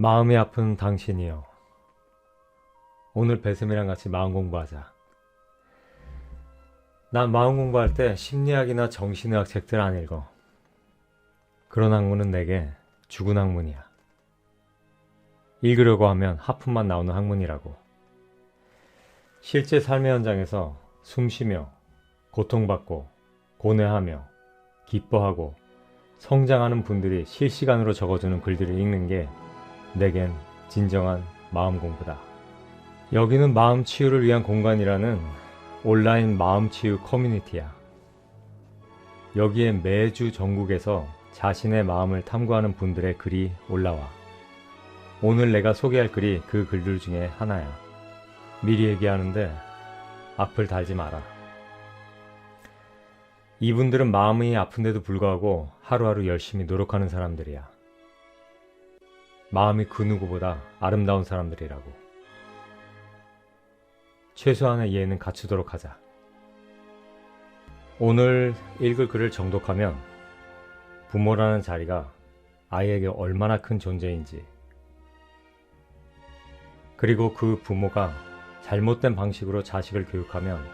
마음이 아픈 당신이여. 오늘 배슴이랑 같이 마음 공부하자. 난 마음 공부할 때 심리학이나 정신의학 책들 안 읽어. 그런 학문은 내게 죽은 학문이야. 읽으려고 하면 하품만 나오는 학문이라고. 실제 삶의 현장에서 숨 쉬며 고통받고 고뇌하며 기뻐하고 성장하는 분들이 실시간으로 적어주는 글들을 읽는 게 내겐 진정한 마음 공부다. 여기는 마음 치유를 위한 공간이라는 온라인 마음 치유 커뮤니티야. 여기에 매주 전국에서 자신의 마음을 탐구하는 분들의 글이 올라와. 오늘 내가 소개할 글이 그 글들 중에 하나야. 미리 얘기하는데 악플 달지 마라. 이분들은 마음이 아픈데도 불구하고 하루하루 열심히 노력하는 사람들이야. 마음이 그 누구보다 아름다운 사람들이라고. 최소한의 이해는 갖추도록 하자. 오늘 읽을 글을 정독하면 부모라는 자리가 아이에게 얼마나 큰 존재인지, 그리고 그 부모가 잘못된 방식으로 자식을 교육하면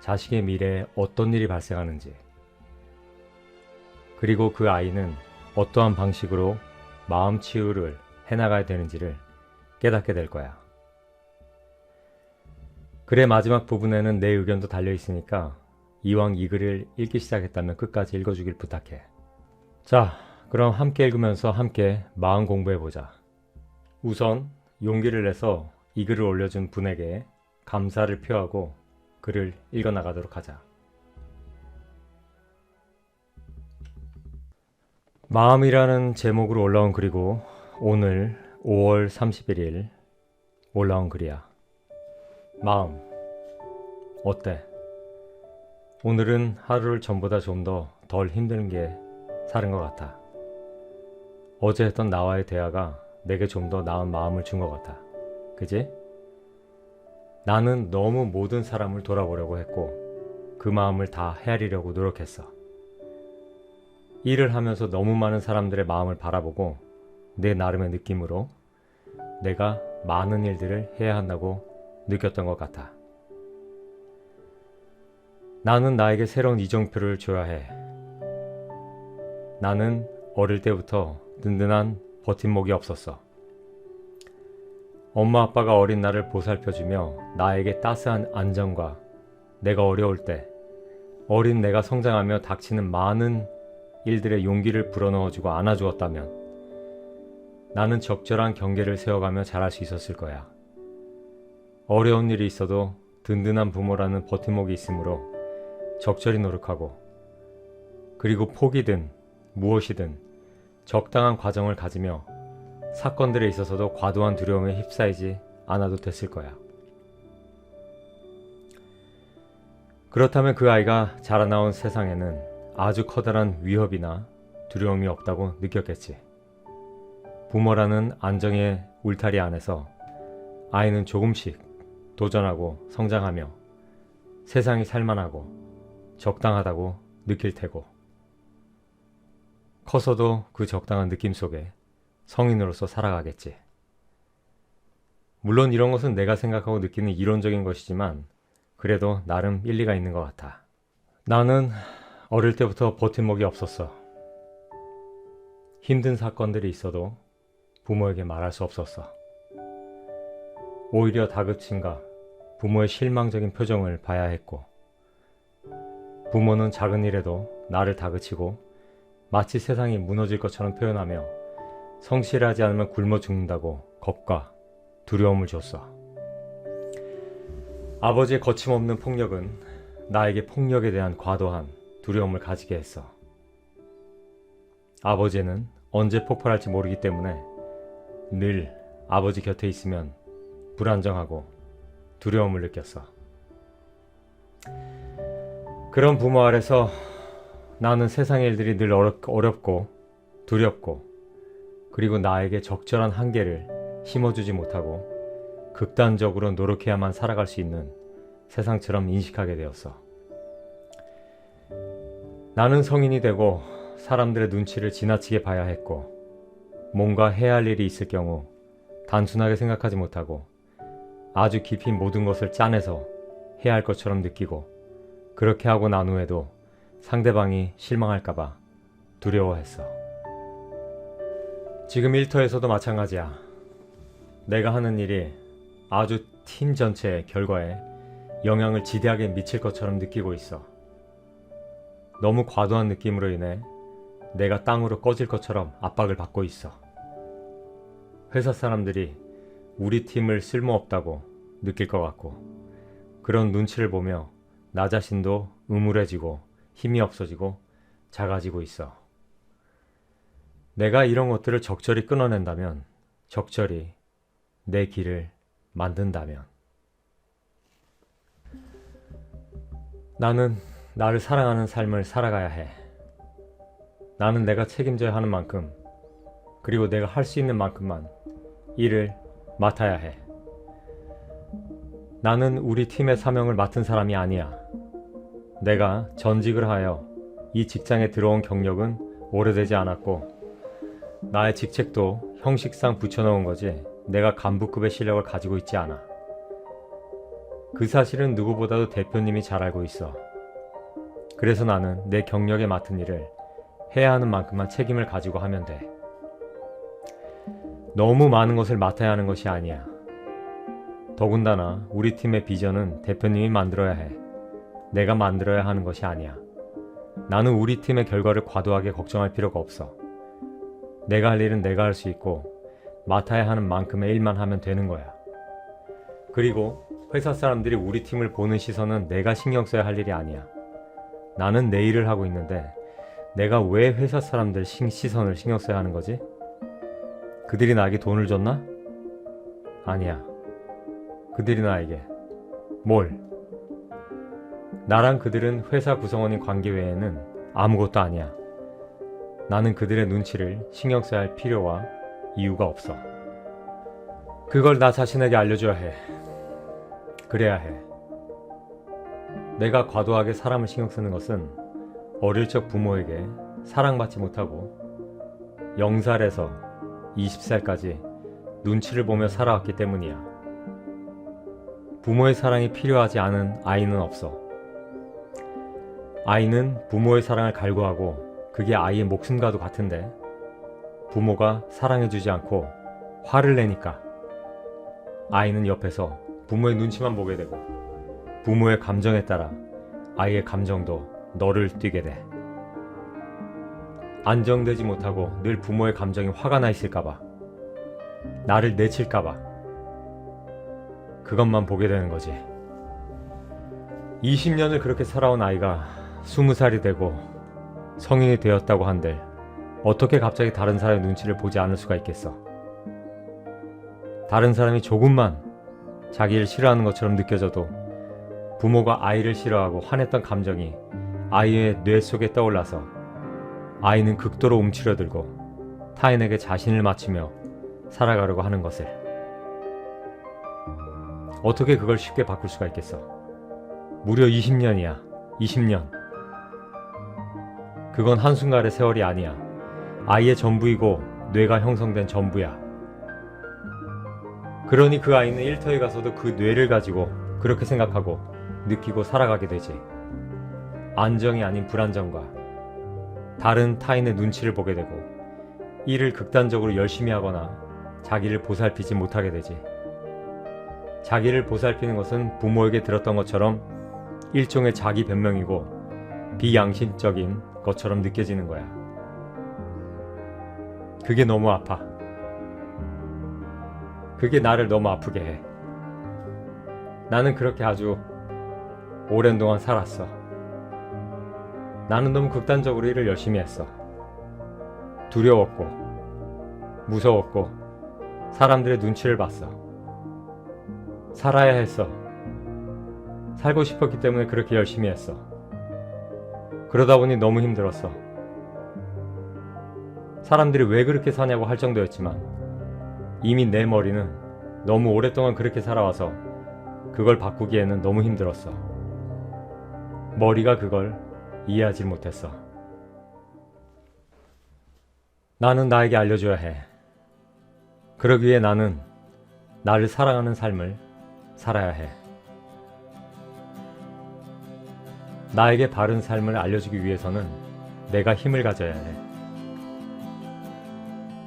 자식의 미래에 어떤 일이 발생하는지, 그리고 그 아이는 어떠한 방식으로 마음 치유를 해나가야 되는지를 깨닫게 될 거야. 글의 마지막 부분에는 내 의견도 달려 있으니까 이왕 이 글을 읽기 시작했다면 끝까지 읽어주길 부탁해. 자, 그럼 함께 읽으면서 함께 마음 공부해보자. 우선 용기를 내서 이 글을 올려준 분에게 감사를 표하고 글을 읽어나가도록 하자. 마음이라는 제목으로 올라온 글이고 오늘 5월 31일 올라온 글이야. 마음. 어때? 오늘은 하루를 전보다 좀 더 덜 힘든 게 사는 것 같아. 어제 했던 나와의 대화가 내게 좀 더 나은 마음을 준 것 같아. 그지? 나는 너무 모든 사람을 돌아보려고 했고 그 마음을 다 헤아리려고 노력했어. 일을 하면서 너무 많은 사람들의 마음을 바라보고 내 나름의 느낌으로 내가 많은 일들을 해야 한다고 느꼈던 것 같아. 나는 나에게 새로운 이정표를 줘야 해. 나는 어릴 때부터 든든한 버팀목이 없었어. 엄마 아빠가 어린 나를 보살펴주며 나에게 따스한 안정과 내가 어려울 때 어린 내가 성장하며 닥치는 많은 일들의 용기를 불어넣어주고 안아주었다면 나는 적절한 경계를 세워가며 잘할 수 있었을 거야. 어려운 일이 있어도 든든한 부모라는 버팀목이 있으므로 적절히 노력하고 그리고 포기든 무엇이든 적당한 과정을 가지며 사건들에 있어서도 과도한 두려움에 휩싸이지 않아도 됐을 거야. 그렇다면 그 아이가 자라나온 세상에는 아주 커다란 위협이나 두려움이 없다고 느꼈겠지. 부모라는 안정의 울타리 안에서 아이는 조금씩 도전하고 성장하며 세상이 살만하고 적당하다고 느낄 테고 커서도 그 적당한 느낌 속에 성인으로서 살아가겠지. 물론 이런 것은 내가 생각하고 느끼는 이론적인 것이지만 그래도 나름 일리가 있는 것 같아. 나는 어릴 때부터 버팀목이 없었어. 힘든 사건들이 있어도 부모에게 말할 수 없었어. 오히려 다급침과 부모의 실망적인 표정을 봐야 했고, 부모는 작은 일에도 나를 다그치고 마치 세상이 무너질 것처럼 표현하며 성실하지 않으면 굶어 죽는다고 겁과 두려움을 줬어. 아버지의 거침없는 폭력은 나에게 폭력에 대한 과도한 두려움을 가지게 했어. 아버지는 언제 폭발할지 모르기 때문에 늘 아버지 곁에 있으면 불안정하고 두려움을 느꼈어. 그런 부모 아래서 나는 세상의 일들이 늘 어렵, 어렵고 두렵고 그리고 나에게 적절한 한계를 심어주지 못하고 극단적으로 노력해야만 살아갈 수 있는 세상처럼 인식하게 되었어. 나는 성인이 되고 사람들의 눈치를 지나치게 봐야 했고 뭔가 해야 할 일이 있을 경우 단순하게 생각하지 못하고 아주 깊이 모든 것을 짜내서 해야 할 것처럼 느끼고 그렇게 하고 난 후에도 상대방이 실망할까봐 두려워했어. 지금 일터에서도 마찬가지야. 내가 하는 일이 아주 팀 전체의 결과에 영향을 지대하게 미칠 것처럼 느끼고 있어. 너무 과도한 느낌으로 인해 내가 땅으로 꺼질 것처럼 압박을 받고 있어. 회사 사람들이 우리 팀을 쓸모없다고 느낄 것 같고, 그런 눈치를 보며 나 자신도 음울해지고 힘이 없어지고 작아지고 있어. 내가 이런 것들을 적절히 끊어낸다면, 적절히 내 길을 만든다면. 나는 나를 사랑하는 삶을 살아가야 해. 나는 내가 책임져야 하는 만큼, 그리고 내가 할 수 있는 만큼만 일을 맡아야 해. 나는 우리 팀의 사명을 맡은 사람이 아니야. 내가 전직을 하여 이 직장에 들어온 경력은 오래되지 않았고, 나의 직책도 형식상 붙여넣은 거지, 내가 간부급의 실력을 가지고 있지 않아. 그 사실은 누구보다도 대표님이 잘 알고 있어. 그래서 나는 내 경력에 맡은 일을 해야 하는 만큼만 책임을 가지고 하면 돼. 너무 많은 것을 맡아야 하는 것이 아니야. 더군다나 우리 팀의 비전은 대표님이 만들어야 해. 내가 만들어야 하는 것이 아니야. 나는 우리 팀의 결과를 과도하게 걱정할 필요가 없어. 내가 할 일은 내가 할 수 있고 맡아야 하는 만큼의 일만 하면 되는 거야. 그리고 회사 사람들이 우리 팀을 보는 시선은 내가 신경 써야 할 일이 아니야. 나는 내 일을 하고 있는데 내가 왜 회사 사람들 신- 시선을 신경 써야 하는 거지? 그들이 나에게 돈을 줬나? 아니야. 그들이 나에게 뭘? 나랑 그들은 회사 구성원인 관계 외에는 아무것도 아니야. 나는 그들의 눈치를 신경 써야 할 필요와 이유가 없어. 그걸 나 자신에게 알려줘야 해. 그래야 해. 내가 과도하게 사람을 신경 쓰는 것은 어릴 적 부모에게 사랑받지 못하고 0살에서 20살까지 눈치를 보며 살아왔기 때문이야. 부모의 사랑이 필요하지 않은 아이는 없어. 아이는 부모의 사랑을 갈구하고 그게 아이의 목숨과도 같은데 부모가 사랑해주지 않고 화를 내니까 아이는 옆에서 부모의 눈치만 보게 되고 부모의 감정에 따라 아이의 감정도 너를 뛰게 돼. 안정되지 못하고 늘 부모의 감정이 화가 나 있을까봐, 나를 내칠까봐, 그것만 보게 되는 거지. 20년을 그렇게 살아온 아이가 20살이 되고 성인이 되었다고 한들 어떻게 갑자기 다른 사람의 눈치를 보지 않을 수가 있겠어? 다른 사람이 조금만 자기를 싫어하는 것처럼 느껴져도 부모가 아이를 싫어하고 화냈던 감정이 아이의 뇌 속에 떠올라서 아이는 극도로 움츠려들고 타인에게 자신을 맞추며 살아가려고 하는 것을 어떻게 그걸 쉽게 바꿀 수가 있겠어? 무려 20년이야. 20년. 그건 한순간의 세월이 아니야. 아이의 전부이고 뇌가 형성된 전부야. 그러니 그 아이는 일터에 가서도 그 뇌를 가지고 그렇게 생각하고 느끼고 살아가게 되지. 안정이 아닌 불안정과 다른 타인의 눈치를 보게 되고 일을 극단적으로 열심히 하거나 자기를 보살피지 못하게 되지. 자기를 보살피는 것은 부모에게 들었던 것처럼 일종의 자기 변명이고 비양심적인 것처럼 느껴지는 거야. 그게 너무 아파. 그게 나를 너무 아프게 해. 나는 그렇게 아주 오랜 동안 살았어. 나는 너무 극단적으로 일을 열심히 했어. 두려웠고, 무서웠고, 사람들의 눈치를 봤어. 살아야 했어. 살고 싶었기 때문에 그렇게 열심히 했어. 그러다 보니 너무 힘들었어. 사람들이 왜 그렇게 사냐고 할 정도였지만 이미 내 머리는 너무 오랫동안 그렇게 살아와서 그걸 바꾸기에는 너무 힘들었어. 머리가 그걸 이해하지 못했어. 나는 나에게 알려줘야 해. 그러기 위해 나는 나를 사랑하는 삶을 살아야 해. 나에게 바른 삶을 알려주기 위해서는 내가 힘을 가져야 해.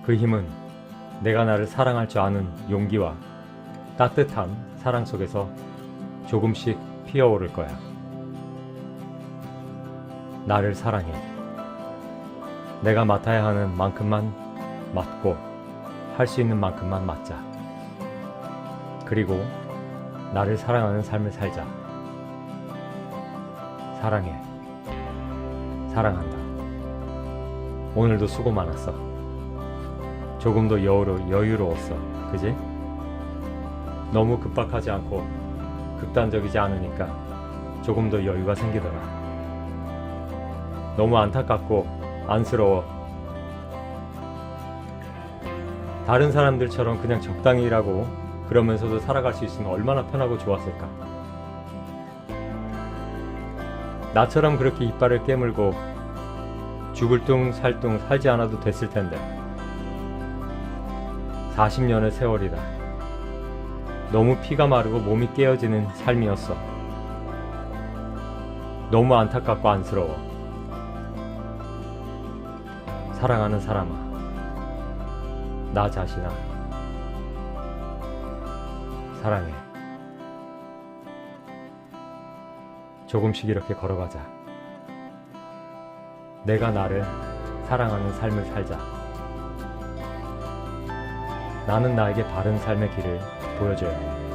그 힘은 내가 나를 사랑할 줄 아는 용기와 따뜻한 사랑 속에서 조금씩 피어오를 거야. 나를 사랑해. 내가 맡아야 하는 만큼만 맡고 할 수 있는 만큼만 맡자. 그리고 나를 사랑하는 삶을 살자. 사랑해. 사랑한다. 오늘도 수고 많았어. 조금 더 여유로, 여유로웠어. 그지? 너무 급박하지 않고 극단적이지 않으니까 조금 더 여유가 생기더라. 너무 안타깝고 안쓰러워. 다른 사람들처럼 그냥 적당히 일하고 그러면서도 살아갈 수 있으면 얼마나 편하고 좋았을까. 나처럼 그렇게 이빨을 깨물고 죽을 둥 살 둥 살지 않아도 됐을 텐데. 40년의 세월이다. 너무 피가 마르고 몸이 깨어지는 삶이었어. 너무 안타깝고 안쓰러워. 사랑하는 사람아. 나 자신아. 사랑해. 조금씩 이렇게 걸어가자. 내가 나를 사랑하는 삶을 살자. 나는 나에게 바른 삶의 길을 보여줘야 해.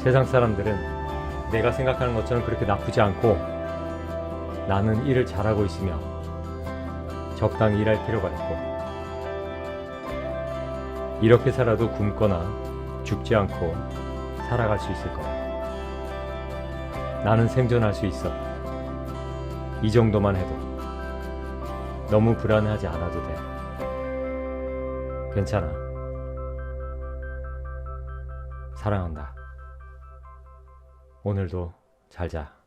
세상 사람들은 내가 생각하는 것처럼 그렇게 나쁘지 않고 나는 일을 잘하고 있으며 적당히 일할 필요가 있고 이렇게 살아도 굶거나 죽지 않고 살아갈 수 있을 거야. 나는 생존할 수 있어. 이 정도만 해도 너무 불안해하지 않아도 돼. 괜찮아. 사랑한다. 오늘도 잘 자.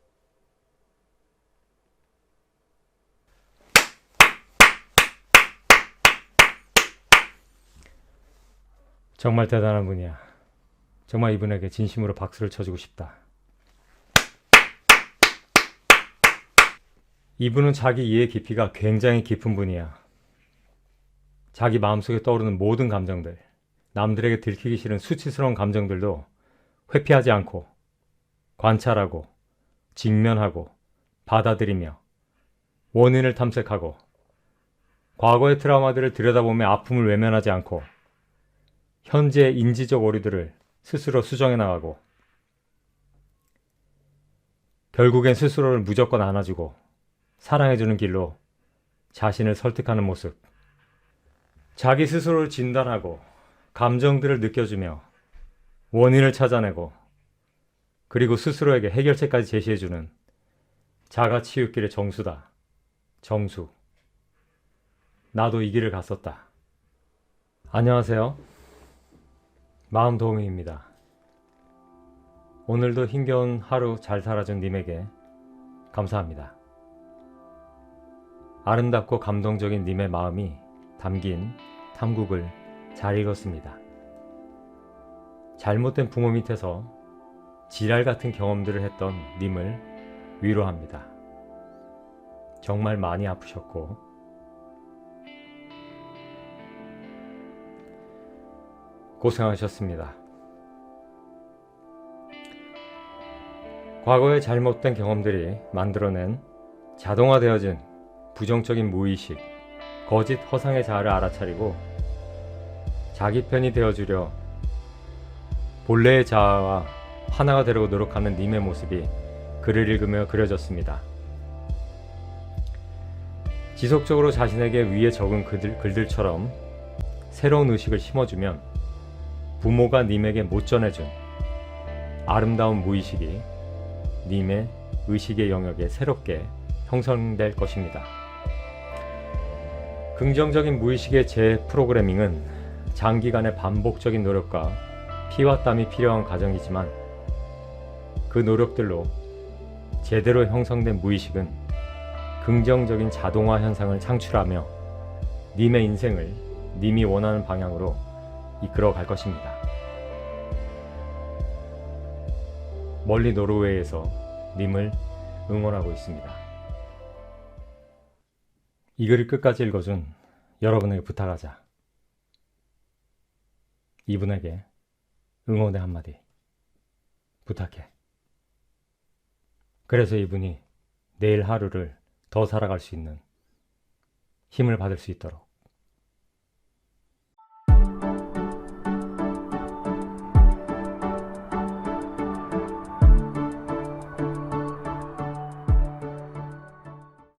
정말 대단한 분이야. 정말 이분에게 진심으로 박수를 쳐주고 싶다. 이분은 자기 이해 깊이가 굉장히 깊은 분이야. 자기 마음속에 떠오르는 모든 감정들, 남들에게 들키기 싫은 수치스러운 감정들도 회피하지 않고 관찰하고 직면하고 받아들이며 원인을 탐색하고 과거의 트라우마들을 들여다보며 아픔을 외면하지 않고 현재의 인지적 오류들을 스스로 수정해 나가고 결국엔 스스로를 무조건 안아주고 사랑해주는 길로 자신을 설득하는 모습. 자기 스스로를 진단하고 감정들을 느껴주며 원인을 찾아내고 그리고 스스로에게 해결책까지 제시해주는 자가 치유길의 정수다. 정수. 나도 이 길을 갔었다. 안녕하세요. 마음 도우미입니다. 오늘도 힘겨운 하루 잘 살아준 님에게 감사합니다. 아름답고 감동적인 님의 마음이 담긴 탐국을 잘 읽었습니다. 잘못된 부모 밑에서 지랄 같은 경험들을 했던 님을 위로합니다. 정말 많이 아프셨고, 고생하셨습니다. 과거의 잘못된 경험들이 만들어낸 자동화되어진 부정적인 무의식, 거짓 허상의 자아를 알아차리고 자기 편이 되어주려 본래의 자아와 하나가 되려고 노력하는 님의 모습이 글을 읽으며 그려졌습니다. 지속적으로 자신에게 위에 적은 글들, 글들처럼 새로운 의식을 심어주면 부모가 님에게 못 전해준 아름다운 무의식이 님의 의식의 영역에 새롭게 형성될 것입니다. 긍정적인 무의식의 재프로그래밍은 장기간의 반복적인 노력과 피와 땀이 필요한 과정이지만 그 노력들로 제대로 형성된 무의식은 긍정적인 자동화 현상을 창출하며 님의 인생을 님이 원하는 방향으로 이끌어 갈 것입니다. 멀리 노르웨이에서 님을 응원하고 있습니다. 이 글을 끝까지 읽어준 여러분에게 부탁하자. 이분에게 응원의 한마디 부탁해. 그래서 이분이 내일 하루를 더 살아갈 수 있는 힘을 받을 수 있도록